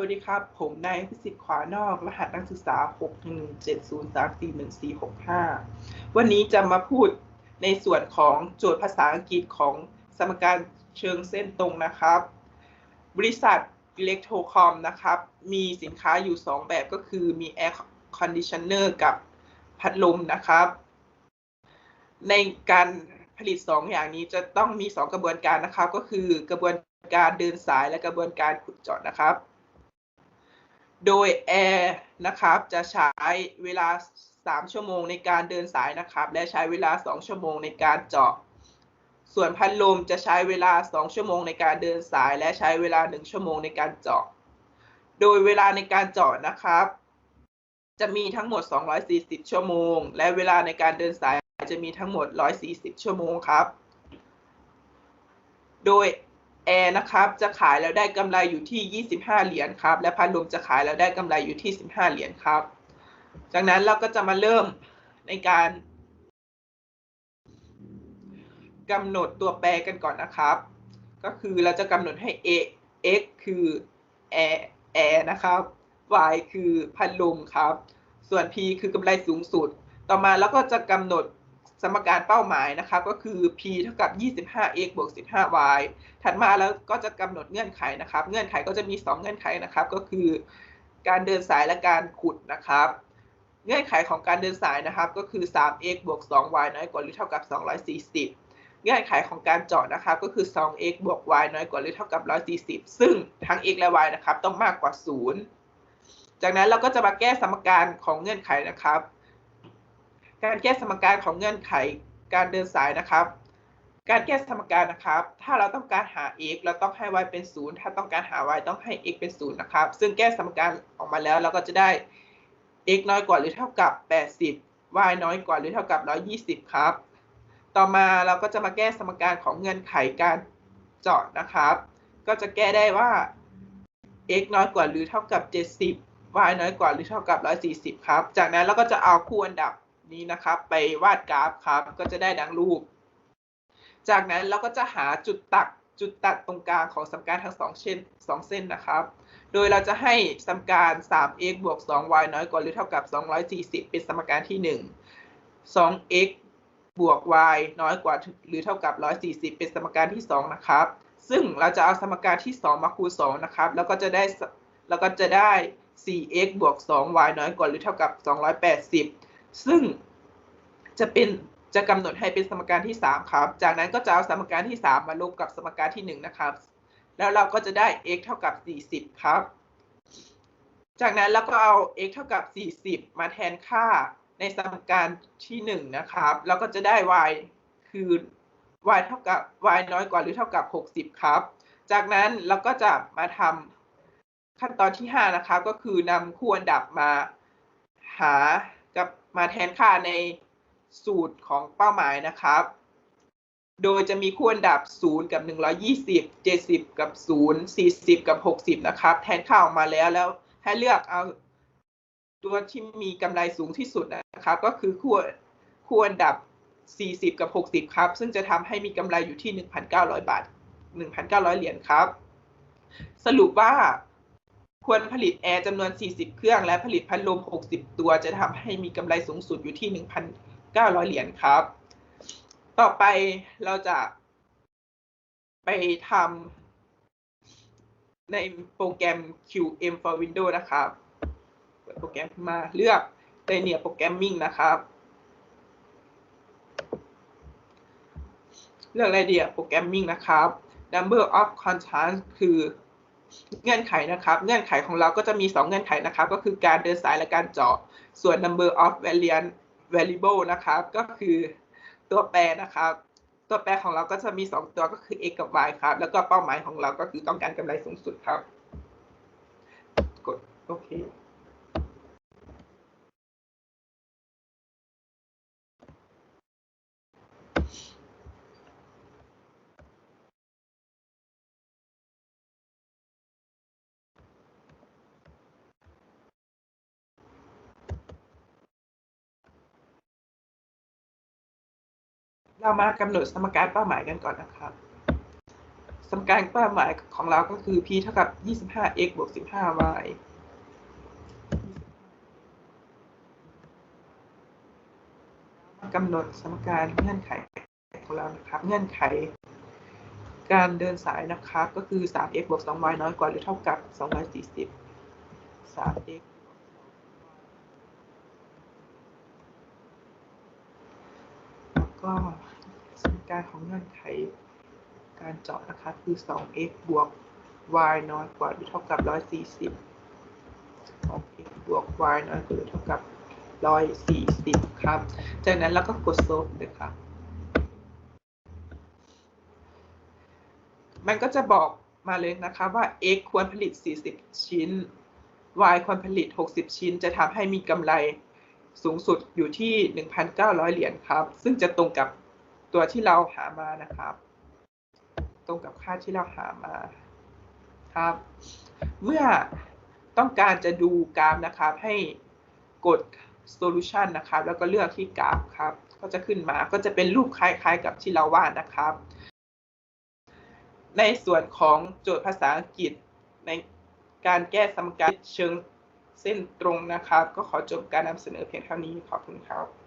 วัสดีครับ ผมนายพิสิทธิ์ขวานอก รหัสนักศึกษา 617034145วันนี้จะมาพูดในส่วนของโจทย์ภาษาอังกฤษของสมการเชิงเส้นตรงนะครับ บริษัทอิเล็กโทรคอมนะครับ มีสินค้าอยู่ 2 แบบก็คือมี Air Conditioner กับพัดลมนะครับ ในการผลิต 2 อย่างนี้จะต้องมี 2 กระบวนการนะครับ ก็คือกระบวนการเดินสายและกระบวนการขุดเจาะนะครับ โดยแอร์นะครับจะใช้เวลา 3 ชั่วโมงในการเดินสายนะครับ และใช้เวลา 2 ชั่วโมงในการเจาะ ส่วนพัดลมจะใช้เวลา 2 ชั่วโมงในการเดินสาย และใช้เวลา 1 ชั่วโมงในการเจาะ โดยเวลาในการเจาะนะครับ จะมีทั้งหมด 240 ชั่วโมง และเวลาในการเดินสายจะมีทั้งหมด 140 ชั่วโมงครับ โดย แอร์นะครับจะขายแล้วได้กำไรอยู่ที่ 25 เหรียญครับ และพัดลมจะขายแล้วได้กำไรอยู่ที่ 15 เหรียญครับ จากนั้นเราก็จะมาเริ่มในการกำหนดตัวแปรกันก่อนนะครับ ก็คือเราจะกำหนดให้ a x คือ air air นะครับ y คือพัดลมครับ ส่วน p คือกำไรสูงสุด ต่อมาเราก็จะกำหนด สมการเป้าหมายนะครับก็คือ p เท่ากับ 25x บวก 15y ถัดมาแล้วก็จะกำหนดเงื่อนไขนะครับ เงื่อนไขก็จะมี 2 เงื่อนไขนะครับ ก็คือ การเดินสายและการขุดนะครับ เงื่อนไขของการเดินสายนะครับ ก็คือ 3x บวก 2y น้อยกว่าหรือเท่ากับ 240 เงื่อนไขของการเจาะนะครับ ก็คือ 2x บวก y น้อยกว่าหรือเท่ากับ 140 ซึ่งทั้ง x และ y นะครับต้องมากกว่า 0 จากนั้นเราก็จะมาแก้สมการของเงื่อนไขนะครับ การแก้สมการของเงื่อนไขการเดินสายนะครับ การแก้สมการนะครับ ถ้าเราต้องการหา x เราต้องให้ y เป็น 0 ถ้าต้องการหา y ต้องให้ x เป็น 0 นะครับ ซึ่งแก้สมการออกมาแล้วเราก็จะได้ x น้อยกว่าหรือเท่ากับ 80 y น้อยกว่าหรือเท่ากับ 120 ครับ ต่อมาเราก็จะมาแก้สมการของเงื่อนไขการเจาะนะครับ ก็จะแก้ได้ว่า x น้อยกว่าหรือเท่ากับ 70 y น้อยกว่าหรือเท่ากับ 140 ครับ จากนั้นเราก็จะเอาคู่อันดับ นี้นะครับ ไปวาดกราฟครับ ก็จะได้ดังรูป จากนั้นเราก็จะหาจุดตัดจุดตัดตรงกลางของสมการทั้งสองเส้นสองเส้นนะครับ โดยเราจะให้สมการ 3x บวก 2y น้อยกว่าหรือเท่ากับ 240 เป็นสมการที่ 1 2x บวก y น้อยกว่าหรือเท่ากับ 140 เป็นสมการที่ 2 นะครับ ซึ่งเราจะเอาสมการที่ 2 มาคูณ 2 นะครับ แล้วก็จะได้แล้วก็จะได้ 4x บวก 2y น้อยกว่าหรือเท่ากับ 280 ซึ่งจะเป็นจะกำหนดให้เป็นสมการที่ 3 ครับ จากนั้นก็จะเอาสมการที่ 3 มาลบกับสมการที่ 1 นะครับ แล้วเราก็จะได้ x เท่ากับ 40 ครับ จากนั้นเราก็เอา x เท่ากับ 40 มาแทนค่าในสมการที่ 1 นะครับ เราก็จะได้ y คือ y เท่ากับ y น้อยกว่าหรือเท่ากับ 60 ครับ จากนั้นเราก็จะมาทำขั้นตอนที่ 5 นะครับ ก็คือนำคู่อันดับมาหากับ มาแทนค่าในสูตรของเป้าหมายนะครับ โดยจะมีคู่อันดับ 0 กับ 120 70 กับ 0 40 กับ 60 นะครับ แทนค่าออกมาแล้วแล้วให้เลือกเอาตัวที่มีกำไรสูงที่สุดนะครับ ก็คือคู่คู่อันดับ 40 กับ 60 ครับ ซึ่งจะทำให้มีกำไรอยู่ที่ 1,900 บาท 1,900 เหรียญครับ สรุปว่า ควรผลิตแอร์จำนวน 40 เครื่อง และผลิตพัดลม 60 ตัว จะทำให้มีกำไรสูงสุดอยู่ที่ 1,900 เหรียญครับ ต่อไปเราจะไปทำในโปรแกรม QM for Windows นะครับ เปิดโปรแกรมมาเลือก Linear Programming นะครับ เลือก Linear Programming นะครับ Number of Constants คือ เงื่อนไขนะครับ เงื่อนไขของเราก็จะมี 2 เงื่อนไขนะครับ ก็คือการเดินสายและการเจาะ ส่วน number of variant variable นะครับ ก็คือตัวแปรนะครับ ตัวแปรของเราก็จะมี 2 ตัวก็คือ x กับ y ครับ แล้วก็เป้าหมายของเราก็คือต้องการกำไรสูงสุดครับ กดโอเค เรามากำหนดสมการเป้าหมายกันก่อนนะครับ สมการเป้าหมายของเราก็คือ p เท่ากับ 25x บวก 15y กำหนดสมการเงื่อนไขของเรานะครับ เงื่อนไข การเดินสายนะครับ ก็คือ 3x บวก 2y น้อยกว่าหรือเท่ากับ 240 3x แล้ว กการของเงื่อนไข การเจาะนะครับคือ 2x บวก y น้อยกว่าหรือเท่ากับ 140 2x บวก y น้อยกว่าหรือเท่ากับ 140 ครับ จากนั้นเราก็กด solve เลยครับ มันก็จะบอกมาเลยนะคะว่า x ควรผลิต 40 ชิ้น y ควรผลิต 60 ชิ้น จะทำให้มีกำไรสูงสุดอยู่ที่ 1,900 เหรียญครับ ซึ่งจะตรงกับ ตัวที่เราหามานะครับ ตรงกับค่าที่เราหามาครับ เมื่อต้องการจะดูกราฟนะครับ ให้กด solution นะครับ แล้วก็เลือกที่กราฟครับ ก็จะขึ้นมาก็จะเป็นรูปคล้าย ๆ กับที่เราวาดนะครับ ในส่วนของโจทย์ภาษาอังกฤษในการแก้สมการเชิงเส้นตรงนะครับ ก็ขอจบการนำเสนอเพียงเท่านี้ขอบคุณครับ